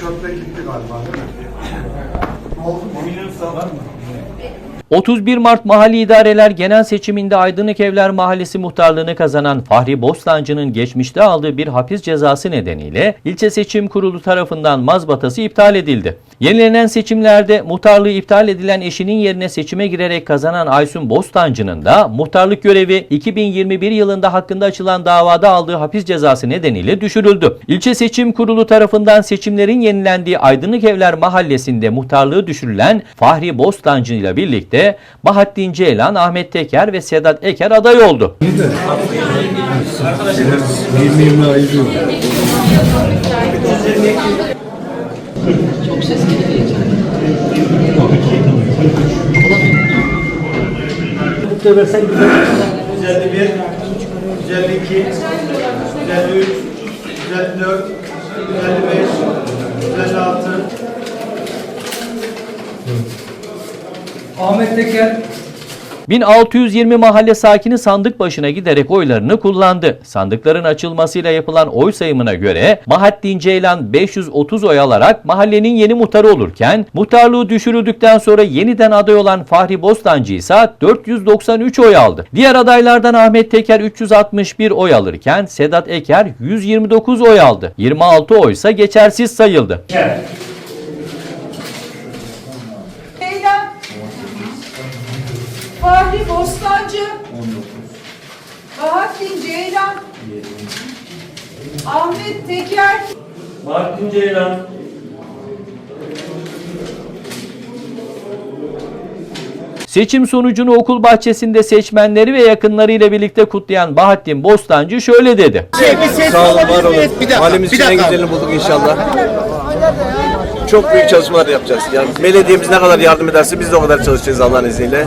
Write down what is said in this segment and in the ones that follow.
çöpe gitti galiba? Oldu mu? Minibüsler var mı? 31 Mart Mahalli İdareler Genel Seçiminde Aydınlık Evler Mahallesi muhtarlığını kazanan Fahri Bostancı'nın geçmişte aldığı bir hapis cezası nedeniyle ilçe seçim kurulu tarafından mazbatası iptal edildi. Yenilenen seçimlerde muhtarlığı iptal edilen eşinin yerine seçime girerek kazanan Aysun Bostancı'nın da muhtarlık görevi 2021 yılında hakkında açılan davada aldığı hapis cezası nedeniyle düşürüldü. İlçe seçim kurulu tarafından seçimlerin yenilendiği Aydınlık Evler Mahallesi'nde muhtarlığı düşürülen Fahri Bostancı ile birlikte Bahattin Ceylan, Ahmet Teker ve Sedat Eker aday oldu. 20-20 ayırıyor. versen güzel. 151, 152, 153, 154, 155, Ahmet Teker 1620 mahalle sakini sandık başına giderek oylarını kullandı. Sandıkların açılmasıyla yapılan oy sayımına göre Bahattin Ceylan 530 oy alarak mahallenin yeni muhtarı olurken muhtarlığı düşürüldükten sonra yeniden aday olan Fahri Bostancı ise 493 oy aldı. Diğer adaylardan Ahmet Teker 361 oy alırken Sedat Eker 129 oy aldı. 26 oy ise geçersiz sayıldı. Leyla. Fahri Bostancı. Bahattin Ceylan. Ahmet Teker. Bahattin Ceylan, Seçim sonucunu okul bahçesinde seçmenleri ve yakınlarıyla birlikte kutlayan Bahattin Bostancı şöyle dedi. Sağ olun, var olun. Halimiz için en güzelini bulduk inşallah. Çok büyük çalışmalar yapacağız. Yani belediyemiz ne kadar yardım ederse biz de o kadar çalışacağız Allah'ın izniyle.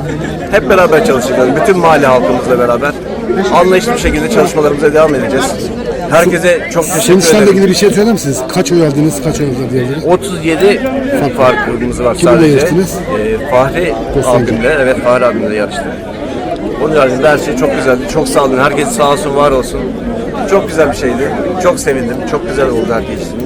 Hep beraber çalışacağız. Bütün mahalle halkımızla beraber. Anlayışlı bir şekilde çalışmalarımıza devam edeceğiz. Herkese çok teşekkür Sonuçlarla ederim. ilgili bir şey söyler misiniz? Kaç oy aldınız, kaç oy aldınız diyebiliriz? 37 farkımız var Kiminle sadece. yarıştınız? Ee, Fahri Bostancı. abimle, evet Fahri abimle yarıştık. Onun haricinde her şey çok güzeldi. Çok sağ olun. Herkes sağ olsun, var olsun. Çok güzel bir şeydi. Çok sevindim. Çok güzel oldu herkes için.